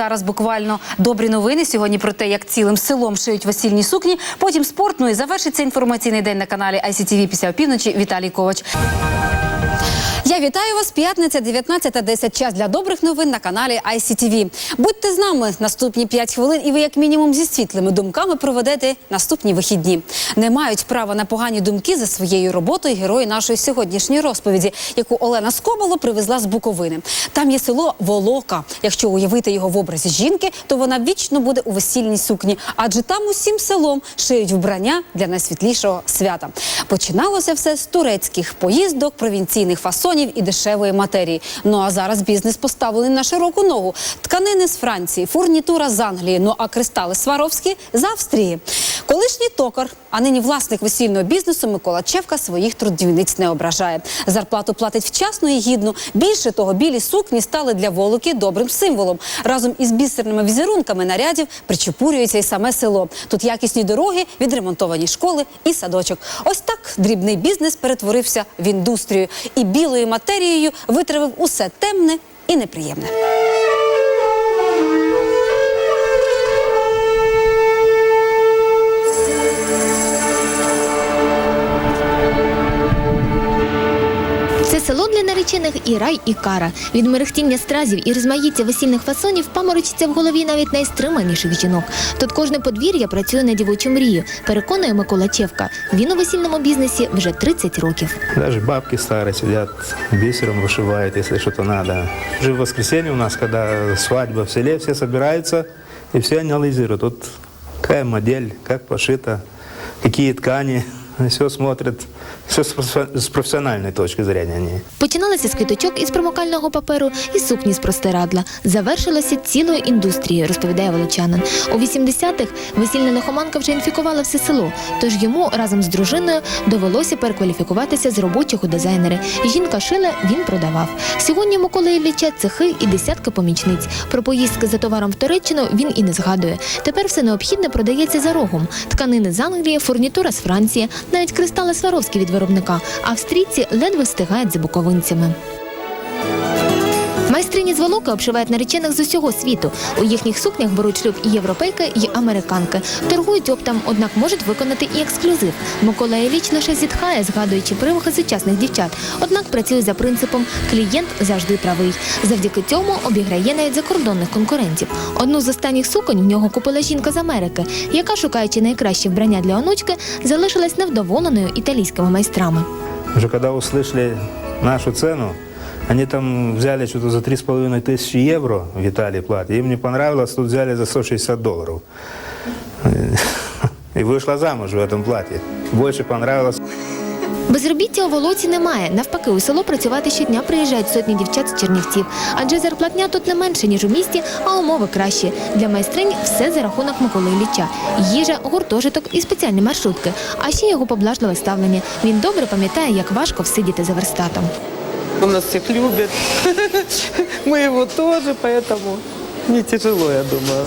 зараз буквально добрі новини сьогодні про те, як цілим селом шиють весільні сукні. Потім спорт. Ну і завершиться інформаційний день на каналі ICTV після опівночі. Віталій Ковач. Я вітаю вас. П'ятниця, 19.10. Час для добрих новин на каналі ICTV. Будьте з нами наступні 5 хвилин, і ви, як мінімум, зі світлими думками проведете наступні вихідні. Не мають права на погані думки за своєю роботою герої нашої сьогоднішньої розповіді, яку Олена Скобало привезла з Буковини. Там є село Волока. Якщо уявити його в образі жінки, то вона вічно буде у весільній сукні, адже там усім селом шиють вбрання для найсвітлішого свята. Починалося все з турецьких поїздок, провінційних фасонів і дешевої матерії. Ну а зараз бізнес поставлений на широку ногу. Тканини з Франції, фурнітура з Англії. Ну а кристали Сваровські з Австрії. Колишній токар, а нині власник весільного бізнесу Микола Чевка своїх трудівниць не ображає. Зарплату платить вчасно і гідно. Більше того, білі сукні стали для волоки добрим символом. Разом із бісерними візерунками нарядів причепурюється і саме село. Тут якісні дороги, відремонтовані школи і садочок. Ось так дрібний бізнес перетворився в індустрію і білою матерією витравив усе темне і неприємне. Село для наречених і рай, і кара. Від мерехтіння стразів і розмаїття весільних фасонів паморочиться в голові навіть найстриманіших жінок. Тут кожне подвір'я працює на дівочу мрію, переконує Микола Чевка. Він у весільному бізнесі вже 30 років. Даже бабки старые сидят, бисером вышивают, если что-то надо. Уже в воскресенье у нас, когда свадьба в селе, все собираются и все анализируют. Вот какая модель, как пошито, какие ткани. Все смотрят, все с профессиональной точки зрения они. Починалося з квіточок із промокального паперу і сукні з простирадла. Завершилося цілою індустрією, розповідає волочанин. У 80-х весільна лихоманка вже інфікувала все село, тож йому разом з дружиною довелося перекваліфікуватися з робочих у дизайнери. Жінка шила, він продавав. Сьогодні у Миколи Ілліча цехи і десятки помічниць. Про поїздки за товаром в Туреччину він і не згадує. Тепер все необхідне продається за рогом. Тканини з Англії, фурнітура з Франції, навіть кристали Сваровські від виробника. Австрійці ледве стигають за буковинцями. Майстрині з волоки обшивають наречених з усього світу. У їхніх сукнях беруть шлюб і європейки, і американки. Торгують оптом, однак можуть виконати і ексклюзив. Микола Ілліч лише зітхає, згадуючи привухи сучасних дівчат. Однак працює за принципом клієнт завжди правий. Завдяки цьому обіграє навіть закордонних конкурентів. Одну з останніх суконь в нього купила жінка з Америки, яка, шукаючи найкраще вбрання для онучки, залишилась невдоволеною італійськими майстрами. Уже когда услышали нашу цену, они там взяли что-то за 3,5 тысячи евро в Италии платят. Им не понравилось, тут взяли за 160 долларов. И вышла замуж в этом платье. Больше понравилось. Безробіття у Волоці немає. Навпаки, у село працювати щодня приїжджають сотні дівчат з Чернівців. Адже зарплатня тут не менше, ніж у місті, а умови кращі. Для майстринь все за рахунок Миколи Ілліча. Їжа, гуртожиток і спеціальні маршрутки. А ще його поблажливе ставлення. Він добре пам'ятає, як важко всидіти за верстатом. Он нас всех любит. Мы его тоже, поэтому не тяжело, я думаю.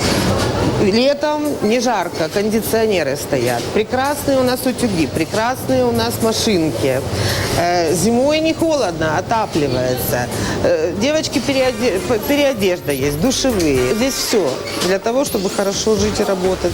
Летом не жарко, кондиционеры стоят. Прекрасные у нас утюги, прекрасные у нас машинки. Э, Зимой не холодно, отапливается. Э, Девочки переоде- п- переодежда есть, душевые. Здесь все для того, чтобы хорошо жить и работать.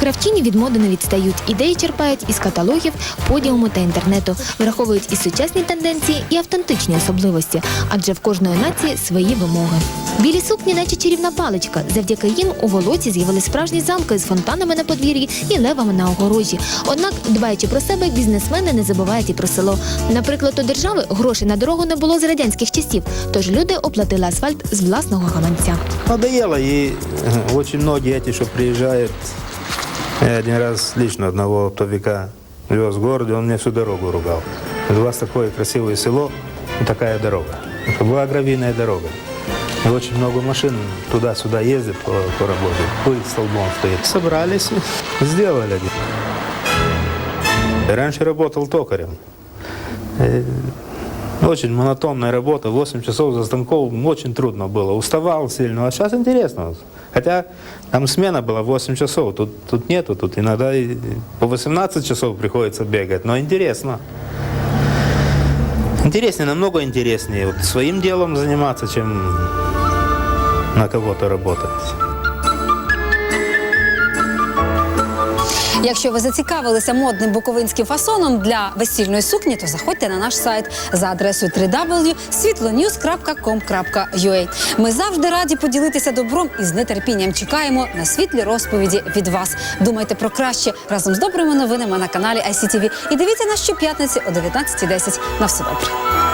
Кравчині від моди не відстають. Ідеї черпають із каталогів, подіуму та інтернету. Враховують і сучасні тенденції, і автентичні особливості, адже в кожної нації свої вимоги. Білі сукні, наче чарівна паличка. Завдяки їм у волоці з'явились справжні замки з фонтанами на подвір'ї і левами на огорожі. Однак, дбаючи про себе, бізнесмени не забувають і про село. Наприклад, у держави грошей на дорогу не було з радянських часів, тож люди оплатили асфальт з власного гаманця. Надоело, очень многие эти, что приезжают, я один раз лично одного оптовика вез в городе, он мне всю дорогу ругал. У вас такое красивое село, такая дорога. Это была гравийная дорога. И очень много машин туда-сюда ездит по, по работе, пыль столбом стоит. Собрались и сделали. Я раньше работал токарем. Очень монотонная работа, 8 часов за станком, очень трудно было. Уставал сильно, а сейчас интересно. Хотя там смена была 8 часов, тут, тут нету, тут иногда и по 18 часов приходится бегать, но интересно. Интереснее, намного интереснее вот своим делом заниматься, чем на кого-то работать. Якщо ви зацікавилися модним буковинським фасоном для весільної сукні, то заходьте на наш сайт за адресою www.світлоnews.com.ua. Ми завжди раді поділитися добром і з нетерпінням чекаємо на світлі розповіді від вас. Думайте про краще разом з добрими новинами на каналі ICTV. І дивіться нас щоп'ятниці о 19.10. На все добре.